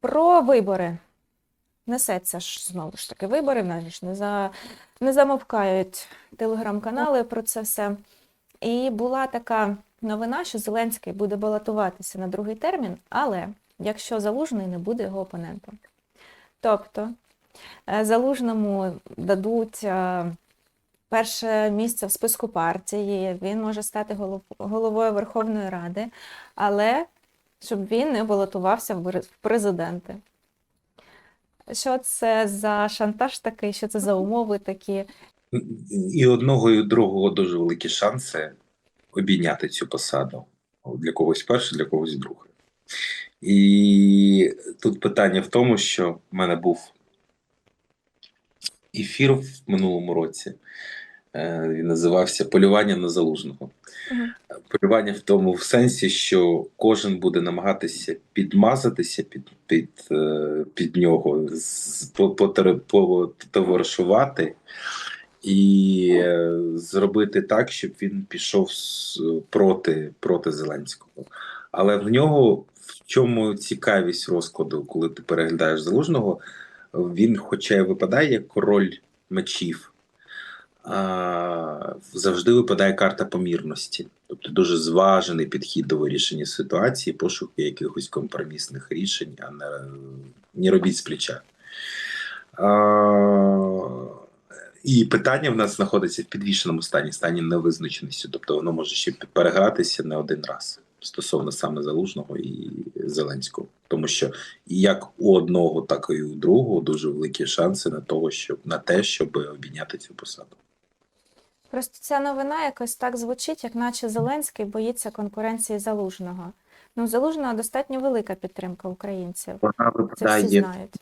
Про вибори. Несеться ж знову ж таки вибори, навіть ж не, за, не замовкають телеграм-канали про це все. І була така новина, що Зеленський буде балотуватися на другий термін, але якщо Залужний не буде його опонентом. Тобто е, Залужному дадуть е, перше місце в списку партії, він може стати голов- головою Верховної Ради, але щоб він не балотувався в президенти. Що це за шантаж такий, що це за умови такі? І одного, і другого дуже великі шанси обійняти цю посаду. Для когось перше, для когось друге. І тут питання в тому, що в мене був ефір в минулому році. Е, Він називався Полювання на залужного. Мгм. Полювання в тому в сенсі, що кожен буде намагатися підмазатися під, під, е, під нього, потоваришувати і е, зробити так, щоб він пішов проти, проти Зеленського. Але в нього в чому цікавість розкладу, коли ти переглядаєш залужного, він, хоча й випадає як король мечів, завжди випадає карта помірності, тобто дуже зважений підхід до вирішення ситуації, пошуку якихось компромісних рішень, а не, не робіть з плеча. І питання в нас знаходиться в підвішеному стані, стані невизначеності, тобто воно може ще перегратися не один раз стосовно саме Залужного і Зеленського, тому що як у одного, так і у другого дуже великі шанси на того, щоб на те, щоб обійняти цю посаду. Просто ця новина якось так звучить, як наче Зеленський боїться конкуренції Залужного. Ну, Залужного достатньо велика підтримка українців. Вона Це всі знають.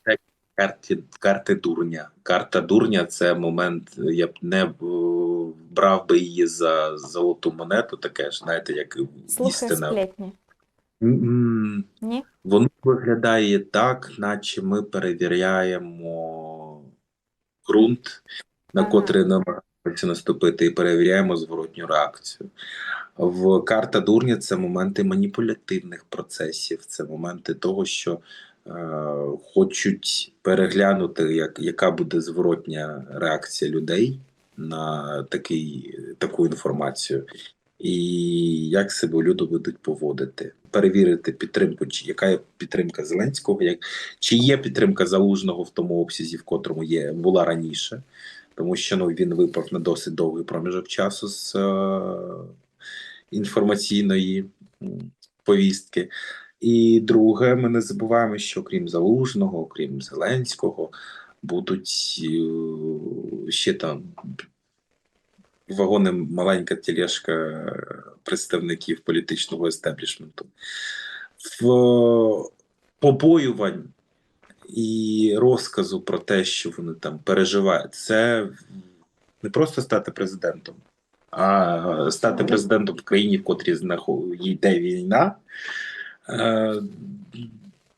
карти, карти дурня. Карта дурня це момент. Я б не брав би її за золоту монету, таке ж, знаєте, як Слухай істина. сплетні. Ні? Воно виглядає так, наче ми перевіряємо ґрунт, на Ага. котрий намагаємося наступити, і перевіряємо зворотню реакцію. В карта дурня це моменти маніпулятивних процесів, це моменти того, що е, хочуть переглянути, як, яка буде зворотня реакція людей на такий, таку інформацію і як себе люди будуть поводити, перевірити підтримку, чи яка є підтримка Зеленського, як чи є підтримка залужного в тому обсязі, в котрому є була раніше, тому що ну він випав на досить довгий проміжок часу з е, інформаційної повістки. І друге, ми не забуваємо, що крім залужного, крім Зеленського, будуть е, ще там вагони маленька тележка представників політичного естеблішменту. В побоювань і розказу про те, що вони там переживають, це не просто стати президентом, а стати президентом в країні, в котрій йде війна. Е,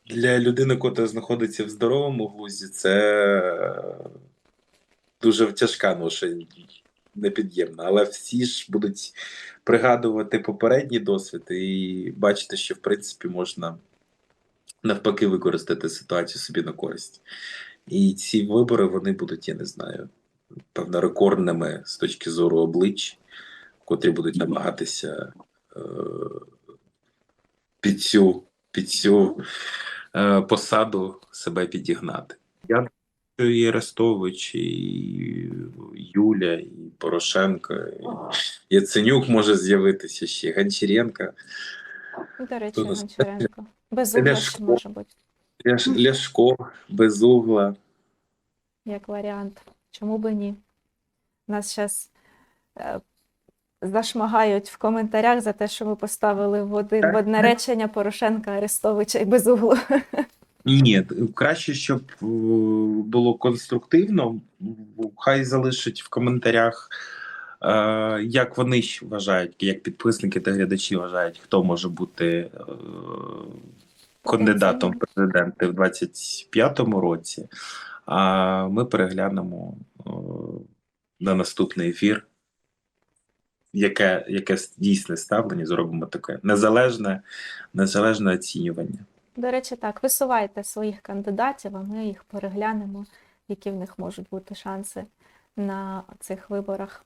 Для людини, котра знаходиться в здоровому глузді, це дуже тяжка ноша непід'ємна, але всі ж будуть пригадувати попередній досвід і бачити, що в принципі можна навпаки використати ситуацію собі на користь. І ці вибори вони будуть, я не знаю, певно, рекордними з точки зору облич, котрі будуть намагатися е, під цю, під цю е, посаду себе підігнати. Я і Арестович, і Юля, і Порошенко, і Яценюк може з'явитися ще, Гончаренко, До речі, Хто Гончаренко. Безумно Ляшко. може бути, Ляш- Ляшко, Безугла. як варіант. Чому би ні? Нас зараз е, зашмагають в коментарях за те, що ми поставили в, один, в одне речення Порошенка, Арестовича і Безуглу. Ні, краще, щоб е, було конструктивно. Хай залишать в коментарях, е, як вони вважають, як підписники та глядачі вважають, хто може бути е, кандидатом в президенти в 25-му році. А ми переглянемо е, на наступний ефір, яке, яке дійсне ставлення, зробимо таке незалежне, незалежне оцінювання. До речі, так, висувайте своїх кандидатів, а ми їх переглянемо, які в них можуть бути шанси на цих виборах.